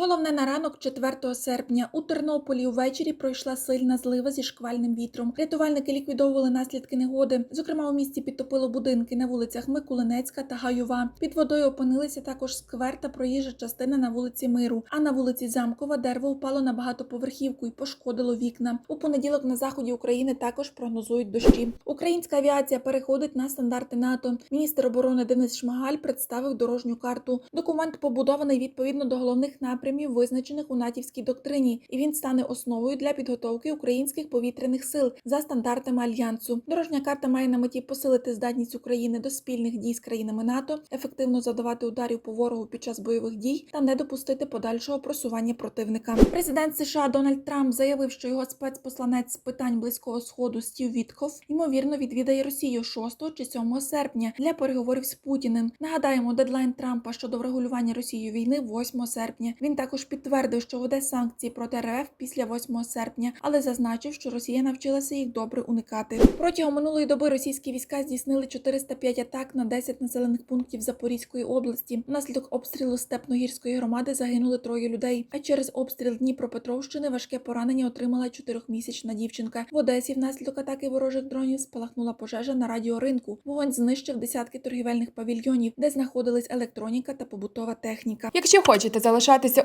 Головне на ранок 4 серпня у Тернополі увечері пройшла сильна злива зі шквальним вітром. Рятувальники ліквідовували наслідки негоди. Зокрема, у місті підтопило будинки на вулицях Микулинецька та Гайова. Під водою опинилися також сквер та проїжджа частина на вулиці Миру. А на вулиці Замкова дерево впало на багатоповерхівку і пошкодило вікна. У понеділок на заході України також прогнозують дощі. Українська авіація переходить на стандарти НАТО. Міністр оборони Денис Шмагаль представив дорожню карту. Документ побудований відповідно до головних напрямів, визначених у натівській доктрині, і він стане основою для підготовки українських повітряних сил за стандартами альянсу. Дорожня карта має на меті посилити здатність України до спільних дій з країнами НАТО, ефективно задавати ударів по ворогу під час бойових дій та не допустити подальшого просування противника. Президент США Дональд Трамп заявив, що його спецпосланець з питань близького сходу Стів Вітков ймовірно відвідає Росію 6 чи 7 серпня для переговорів з Путіним. Нагадаємо, дедлайн Трампа щодо врегулювання Росією війни 8 серпня. Він також підтвердив, що веде санкції проти РФ після 8 серпня, але зазначив, що Росія навчилася їх добре уникати. Протягом минулої доби російські війська здійснили 405 атак на 10 населених пунктів Запорізької області. Внаслідок обстрілу Степногірської громади загинули троє людей. А через обстріл Дніпропетровщини важке поранення отримала чотирьохмісячна дівчинка. В Одесі внаслідок атаки ворожих дронів спалахнула пожежа на радіоринку. Вогонь знищив десятки торгівельних павільйонів, де знаходились електроніка та побутова техніка. Якщо хочете залишатися